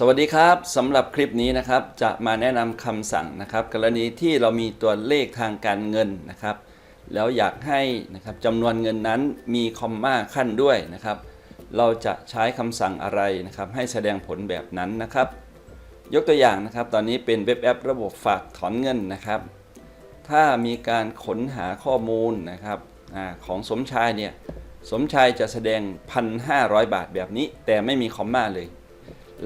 สวัสดีครับสำหรับคลิปนี้นะครับจะมาแนะนำคำสั่งนะครับ กรณีที่เรามีตัวเลขทางการเงินนะครับ แล้วอยากให้นะครับจำนวนเงินนั้นมีคอมมาขั้นด้วยนะครับ เราจะใช้คำสั่งอะไรนะครับ ให้แสดงผลแบบนั้นนะครับ ยกตัวอย่างนะครับ ตอนนี้เป็นเว็บแอประบบฝากถอนเงินนะครับ ถ้ามีการค้นหาข้อมูลนะครับอของสมชายเนี่ยสมชายจะแสดง 1,500 บาทแบบนี้ แต่ไม่มีคอมมาเลย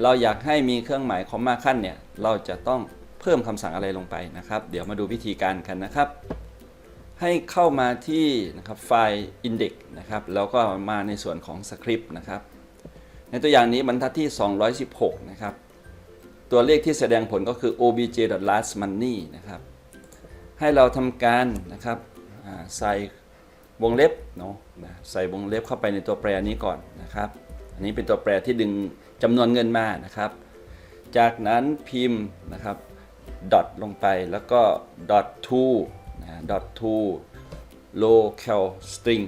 เราอยากให้มีเครื่องหมายคอมมาขั้นเนี่ย เราจะต้องเพิ่มคำสั่งอะไรลงไปนะครับ เดี๋ยวมาดูวิธีการกันนะครับ ให้เข้ามาที่นะครับไฟล์ index นะครับ แล้วก็มาในส่วนของสคริปต์นะครับ ในตัวอย่างนี้บรรทัดที่ 216 นะครับ ตัวเลขที่แสดงผลก็คือ obj.lastmoney นะครับ ให้เราทำการนะครับใส่วงเล็บเนาะใส่วงเล็บเข้าไปในตัวแปรนี้ก่อนนะครับ อันนี้เป็นตัวแปรที่ดึง จำนวนเงินมานะครับ จากนั้นพิมพ์นะครับ dot ลงไปแล้วก็ dot to นะ dot to local string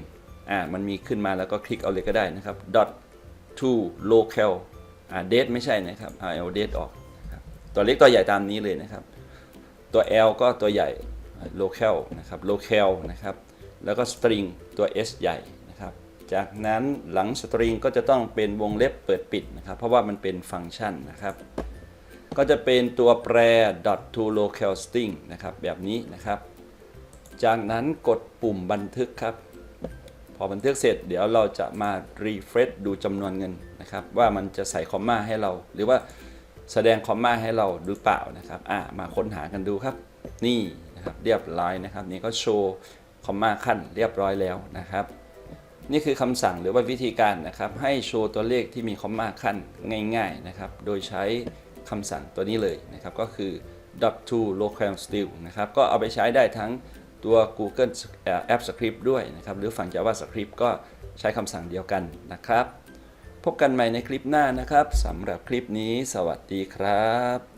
อ่ามันมีขึ้นมาแล้วก็คลิกเอาเลยก็ได้นะครับ dot to local อ่า date ไม่ใช่นะครับอ่าเอา date ออกนะครับตัวเล็กตัวใหญ่ตามนี้เลยนะครับ ตัว L ก็ตัวใหญ่ local นะครับ local นะครับ แล้วก็ string ตัว S ใหญ่ จากนั้นหลัง string ก็จะต้องเป็นวงเล็บเปิดปิดนะครับเพราะว่ามันเป็นฟังก์ชันนะครับก็จะเป็นตัวแปร dot to local string นะครับแบบนี้นะครับ จากนั้นกดปุ่มบันทึกครับ พอบันทึกเสร็จเดี๋ยวเราจะมา refresh ดูจำนวนเงินนะครับ ว่ามันจะใส่คอมมาให้เรา หรือว่าแสดงคอมมาให้เราหรือเปล่านะครับอ่ามาค้นหากันดูครับ นี่นะครับเรียบร้อยนะครับ นี่ก็โชว์คอมมาขั้นเรียบร้อยแล้วนะครับ นี่คือคำสั่งหรือว่าวิธีการนะครับ ให้โชว์ตัวเลขที่มีคอมมาขั้นง่ายๆนะครับ โดยใช้คำสั่งตัวนี้เลยนะครับ ก็คือ dot to local string นะครับ ก็เอาไปใช้ได้ทั้งตัว Google App Script ด้วยนะครับ หรือฝั่ง Java Script ก็ใช้คำสั่งเดียวกันนะครับ พบกันใหม่ในคลิปหน้านะครับสำหรับคลิปนี้ สวัสดีครับ